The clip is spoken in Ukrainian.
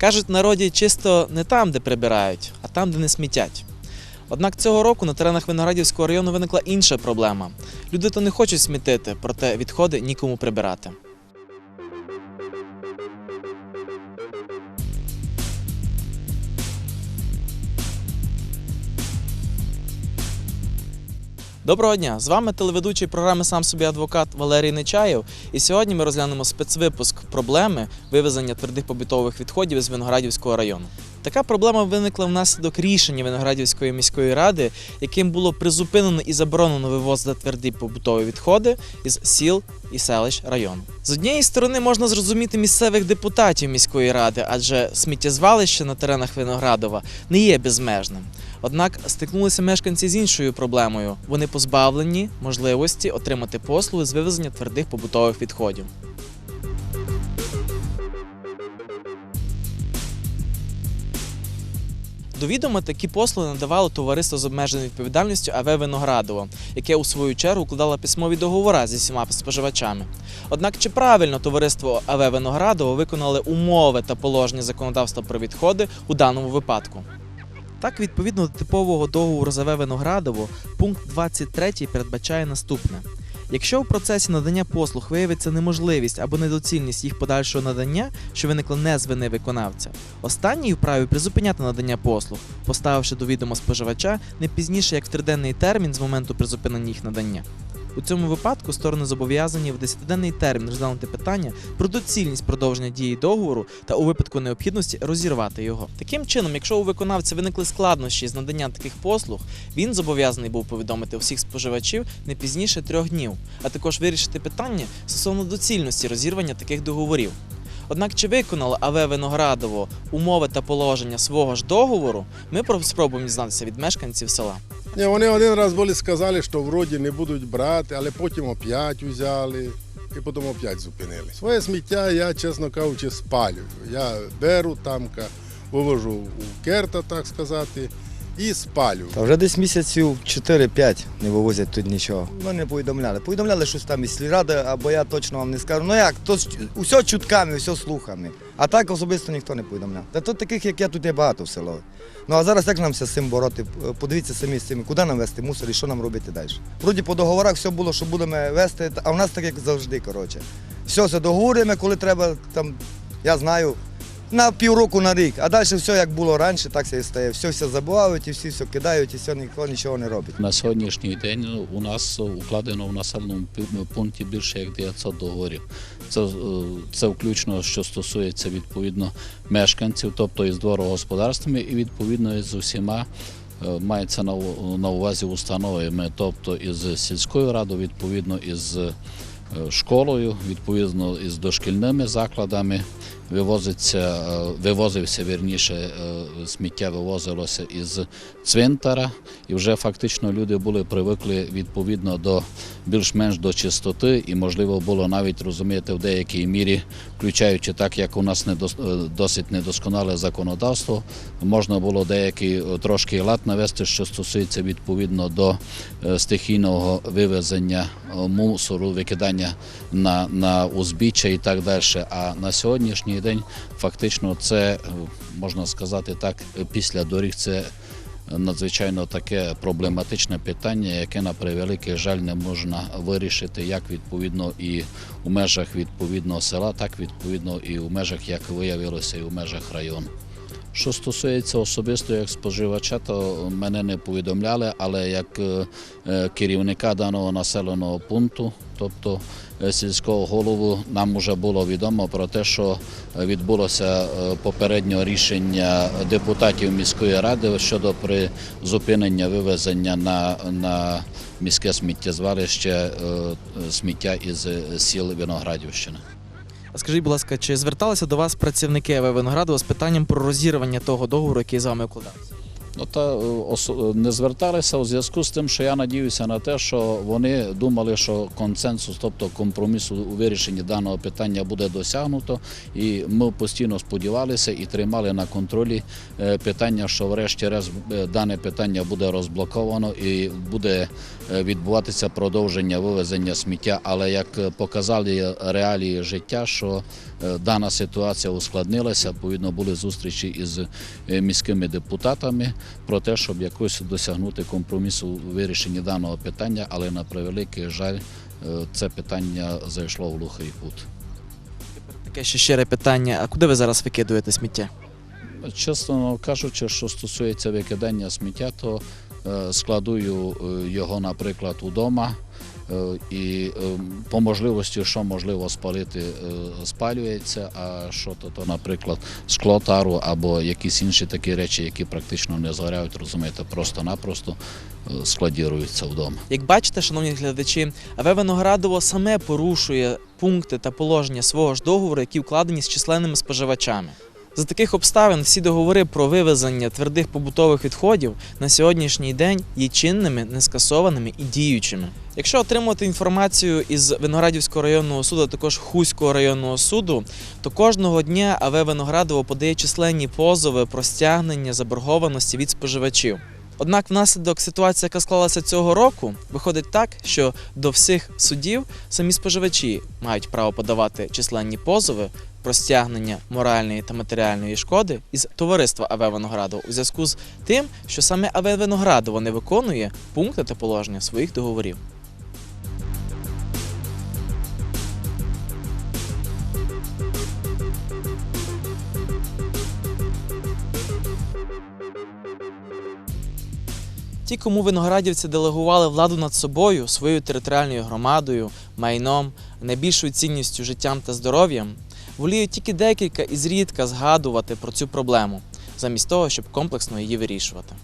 Кажуть, народі чисто не там, де прибирають, а там, де не смітять. Однак цього року на теренах Виноградівського району виникла інша проблема. Люди то не хочуть смітити, проте відходи нікому прибирати. Доброго дня! З вами телеведучий програми Сам собі адвокат Валерій Нечаєв. І сьогодні ми розглянемо спецвипуск проблеми вивезення твердих побутових відходів з Виноградівського району. Така проблема виникла внаслідок рішення Виноградівської міської ради, яким було призупинено і заборонено вивозити тверді побутові відходи із сіл і селищ району. З однієї сторони можна зрозуміти місцевих депутатів міської ради, адже сміттєзвалище на теренах Виноградова не є безмежним. Однак стикнулися мешканці з іншою проблемою. Вони позбавлені можливості отримати послуги з вивезення твердих побутових відходів. До відома такі послуги надавало товариство з обмеженою відповідальністю АВ Виноградово, яке у свою чергу укладало письмові договори зі всіма споживачами. Однак чи правильно товариство АВ Виноградово виконали умови та положення законодавства про відходи у даному випадку? Так, відповідно до типового договору з АВ Виноградово, пункт 23 передбачає наступне. Якщо в процесі надання послуг виявиться неможливість або недоцільність їх подальшого надання, що виникла не з вини виконавця, останній вправі призупиняти надання послуг, поставивши до відома споживача не пізніше як в триденний термін з моменту призупинення їх надання. У цьому випадку сторони зобов'язані в 10-денний термін розглянути питання про доцільність продовження дії договору та у випадку необхідності розірвати його. Таким чином, якщо у виконавця виникли складнощі з наданням таких послуг, він зобов'язаний був повідомити всіх споживачів не пізніше трьох днів, а також вирішити питання стосовно доцільності розірвання таких договорів. Однак чи виконало АВ Виноградово умови та положення свого ж договору, ми про- спробуємо дізнатися від мешканців села. Ні, вони один раз були сказали, що вроді не будуть брати, але потім опять взяли і потім опять зупинили. Своє сміття я, чесно кажучи, спалюю. Я беру тамка, вивожу у керта, так сказати, і спалю. Та вже десь місяців 4-5 не вивозять тут нічого. Вони повідомляли. Повідомляли щось там із сільради, або я точно вам не скажу. Ну як, то усе чутками, все слухами. А так особисто ніхто не повідомляв. Та тут таких, як я, тут є багато в село. Ну а зараз як нам з цим бороти? Подивіться самі з цим, куди нам вести мусор і що нам робити далі. Вроді по договорах все було, що будемо вести, а в нас так як завжди, коротше. Все все договорюємо, коли треба, там, я знаю, на півроку на рік, а далі все як було раніше, так все і стає. Все все забувають і всі все кидають, і все ніхто нічого не робить. На сьогоднішній день ну, у нас укладено в населеному пункті більше як 900 договорів. Це, е, це включно, що стосується відповідно мешканців, тобто із дворогосподарствами і відповідно із усіма. е, Мається на, увазі установами, тобто із сільською радою, відповідно із е, школою, відповідно із дошкільними закладами. Вивозиться, вивозився вірніше, е, сміття вивозилося із цвинтара, і вже фактично люди були привикли відповідно до більш-менш до чистоти, і можливо було навіть розуміти в деякій мірі, включаючи так, як у нас е, досить недосконале законодавство, можна було деякий е, трошки лад навести, що стосується відповідно до стихійного вивезення мусору, викидання на, на узбіччя і так далі. А на сьогоднішній день фактично це е, можна сказати так, е, після доріг це надзвичайно таке проблематичне питання, яке на превеликий жаль не можна вирішити як відповідно і у межах відповідного села, так відповідно і у межах, як виявилося, і у межах району. Що стосується особисто як споживача, то мене не повідомляли, але як е, е, керівника даного населеного пункту, тобто е, сільського голову, нам вже було відомо про те, що е, відбулося е, попереднє рішення депутатів міської ради щодо призупинення вивезення на, на міське сміттєзвалище сміття із сіл Виноградівщини. Скажіть, будь ласка, чи зверталися до вас працівники АВ Виноградова з питанням про розірвання того договору, який з вами укладався? Ну, та е, не зверталися у зв'язку з тим, що я надіюся на те, що вони думали, що консенсус, тобто компроміс у- вирішенні даного питання буде досягнуто. І ми постійно сподівалися і тримали на контролі е, питання, що врешті-решт е, дане питання буде розблоковано і буде е, відбуватися продовження вивезення сміття. Але як е, показали реалії життя, що е, дана ситуація ускладнилася, відповідно були зустрічі із е, міськими депутатами про те, щоб якось досягнути компромісу у вирішенні даного питання, але на превеликий жаль, е, це питання зайшло в глухий кут. Таке ще щире питання: а куди ви зараз викидуєте сміття? Чесно кажучи, що стосується викидання сміття, то е, складую е, його, наприклад, удома. Е, І е, по можливості, що можливо спалити, е, спалюється, а що то, то, наприклад, скло тару або якісь інші такі речі, які практично не згоряють, розумієте, просто-напросто е, складіруються вдома. Як бачите, шановні глядачі, АВ Виноградово саме порушує пункти та положення свого ж договору, які вкладені з численними споживачами. За таких обставин всі договори про вивезення твердих побутових відходів на сьогоднішній день є чинними, нескасованими і діючими. Якщо отримувати інформацію із Виноградівського районного суду, також Хуського районного суду, то кожного дня АВ Виноградово подає численні позови про стягнення заборгованості від споживачів. Однак внаслідок ситуації, яка склалася цього року, виходить так, що до всіх судів самі споживачі мають право подавати численні позови про стягнення моральної та матеріальної шкоди із товариства АВ Виноградово у зв'язку з тим, що саме АВ Виноградово не виконує пункти та положення своїх договорів. Ті, кому виноградівці делегували владу над собою, своєю територіальною громадою, майном, найбільшою цінністю життям та здоров'ям, воліють тільки декілька і зрідка згадувати про цю проблему, замість того, щоб комплексно її вирішувати.